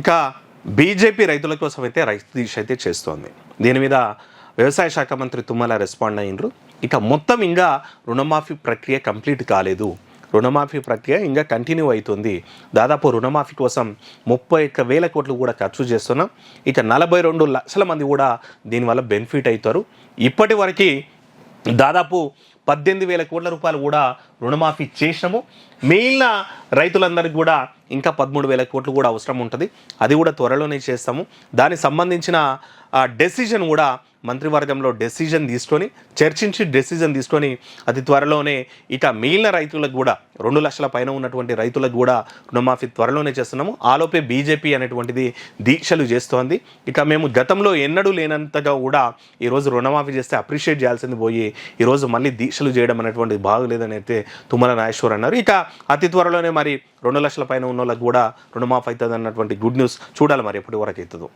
ఇక బీజేపీ రైతుల కోసం అయితే రైతు దీక్ష అయితే చేస్తోంది. దీని మీద వ్యవసాయ శాఖ మంత్రి తుమ్మల రెస్పాండ్ అయినరు ఇక మొత్తం ఇంకా రుణమాఫీ ప్రక్రియ కంప్లీట్ కాలేదు. రుణమాఫీ ప్రక్రియ ఇంకా కంటిన్యూ అవుతుంది. దాదాపు రుణమాఫీ కోసం ముప్పై ఒక్క వేల కోట్లు కూడా ఖర్చు చేస్తున్నాం. ఇక నలభై రెండు లక్షల మంది కూడా దీనివల్ల బెనిఫిట్ అవుతారు. ఇప్పటి వరకు దాదాపు పద్దెనిమిది వేల కోట్ల రూపాయలు కూడా రుణమాఫీ చేసినాము. మిగిలిన రైతులందరికీ కూడా ఇంకా పదమూడు వేల కోట్లు కూడా అవసరం ఉంటుంది. అది కూడా త్వరలోనే చేస్తాము. దానికి సంబంధించిన డెసిజన్ కూడా మంత్రివర్గంలో డెసిజన్ తీసుకొని చర్చించి డెసిజన్ తీసుకొని అతి త్వరలోనే ఇక మిగిలిన రైతులకు కూడా రెండు లక్షల పైన ఉన్నటువంటి రైతులకు కూడా రుణమాఫీ త్వరలోనే చేస్తున్నాము. ఆలోపే బీజేపీ అనేటువంటిది దీక్షలు చేస్తోంది. ఇక మేము గతంలో ఎన్నడూ లేనంతగా కూడా ఈరోజు రుణమాఫీ చేస్తే అప్రిషియేట్ చేయాల్సింది పోయి ఈరోజు మళ్ళీ దీక్షలు చేయడం అనేటువంటిది బాగలేదని అయితే తుమ్మల నాగేశ్వర్ అన్నారు. ఇక అతి త్వరలోనే మరి రెండు లక్షల పైన ఉన్న వాళ్ళకి కూడా రుణమాఫీ అవుతుంది అన్నటువంటి గుడ్ న్యూస్ చూడాలి మరి ఎప్పటి వరకు అవుతుందో.